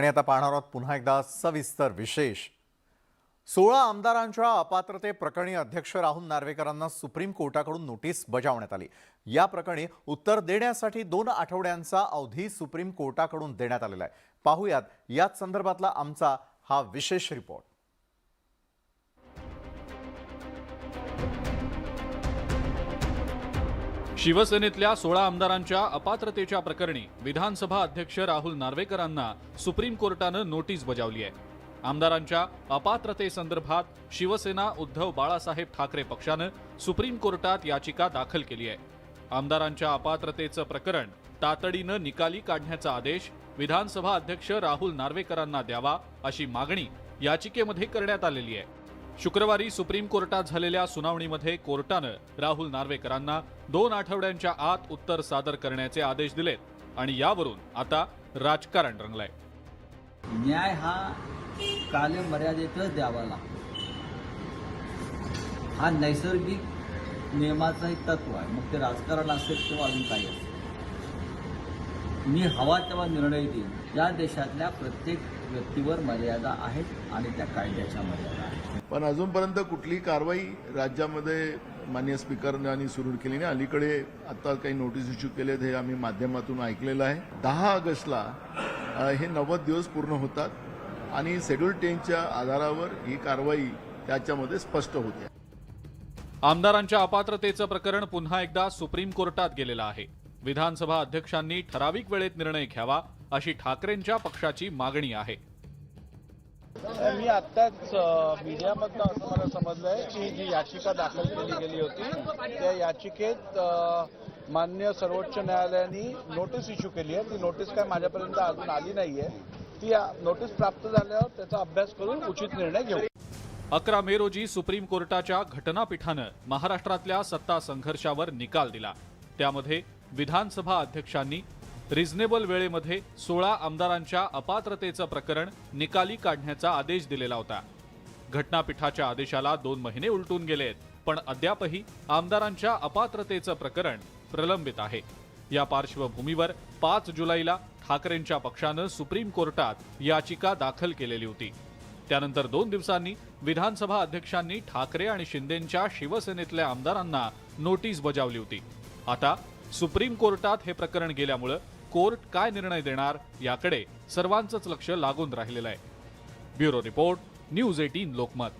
आणि आता पाहणार आहोत पुन्हा एकदा सविस्तर विशेष. सोळा आमदारांच्या अपात्रते प्रकरणी अध्यक्ष राहुल नार्वेकरांना सुप्रीम कोर्टाकडून नोटीस बजावण्यात आली. या प्रकरणी उत्तर देण्यासाठी दोन आठवड्यांचा अवधी सुप्रीम कोर्टाकडून देण्यात आलेला आहे. पाहुयात याच संदर्भातला आमचा हा विशेष रिपोर्ट. शिवसेनेतल्या सोळा आमदारांच्या अपात्रतेच्या प्रकरणी विधानसभा अध्यक्ष राहुल नार्वेकरांना सुप्रीम कोर्टानं नोटीस बजावली आहे. आमदारांच्या अपात्रतेसंदर्भात शिवसेना उद्धव बाळासाहेब ठाकरे पक्षानं सुप्रीम कोर्टात याचिका दाखल केली आहे. आमदारांच्या अपात्रतेचं प्रकरण तातडीनं निकाली काढण्याचा आदेश विधानसभा अध्यक्ष राहुल नार्वेकरांना द्यावा अशी मागणी याचिकेमध्ये करण्यात आलेली आहे. शुक्रवारी सुप्रीम कोर्टात झालेल्या सुनावणीमध्ये कोर्टानं राहुल नार्वेकरांना दोन आठवड्यांच्या आत उत्तर सादर करण्याचे आदेश दिलेत आणि यावरून आता राजकारण रंगलंय. न्याय हा कालमर्यादेतच द्यावा लागतो. हा नैसर्गिक नियमाचा एक तत्व आहे. मग ते राजकारण असेल किंवा अजून काही असेल. मी हवा तेव्हा निर्णय देईन. या देशातल्या प्रत्येक व्यक्तीवर मर्यादा आहेत आणि त्या कायद्याच्या मर्यादा आहेत. पण अजूनपर्यंत कुठलीही कारवाई राज्यामध्ये माननीय स्पीकरांनी सुरू केली नाही. अलीकडे आता काही नोटीस इश्यू केलेत हे आम्ही माध्यमातून ऐकलेलं आहे. दहा ऑगस्टला हे नव्वद दिवस पूर्ण होतात आणि शेड्यूल टेनच्या आधारावर ही कारवाई त्याच्यामध्ये स्पष्ट होते. आमदारांच्या अपात्रतेचं प्रकरण पुन्हा एकदा सुप्रीम कोर्टात गेलेलं आहे. विधानसभा अध्यक्षांनी ठराविक वेळेत निर्णय घ्यावा अशी ठाकरेंच्या पक्षाची मागणी आहे. मी आत्ताच मीडियामधनं असं मला समजलंय की जी याचिका दाखल केली गेली होती त्या याचिकेत मान्य सर्वोच्च न्यायालयाने नोटीस इश्यू केली आहे. ती नोटीस काय माझ्यापर्यंत अजून आली नाहीये. ती नोटीस प्राप्त झाल्यावर त्याचा अभ्यास करून उचित निर्णय घेऊ. अकरा मे रोजी सुप्रीम कोर्टाच्या घटनापीठानं महाराष्ट्रातल्या सत्ता संघर्षावर निकाल दिला. त्यामध्ये विधानसभा अध्यक्षांनी रिझनेबल वेळेमध्ये सोळा आमदारांच्या अपात्रतेचं प्रकरण निकाली काढण्याचा आदेश दिलेला होता. घटनापीठाच्या आदेशाला दोन महिने उलटून गेलेत पण अद्यापही आमदारांच्या अपात्रतेचं प्रकरण प्रलंबित आहे. या पार्श्वभूमीवर पाच जुलैला ठाकरेंच्या पक्षानं सुप्रीम कोर्टात याचिका दाखल केलेली होती. त्यानंतर दोन दिवसांनी विधानसभा अध्यक्षांनी ठाकरे आणि शिंदेंच्या शिवसेनेतल्या आमदारांना नोटीस बजावली होती. आता सुप्रीम कोर्टात हे प्रकरण गेल्यामुळं कोर्ट काय निर्णय देणार याकडे सर्वांचंच लक्ष लागून राहिलेलं आहे. Bureau report news eighteen Lokmat.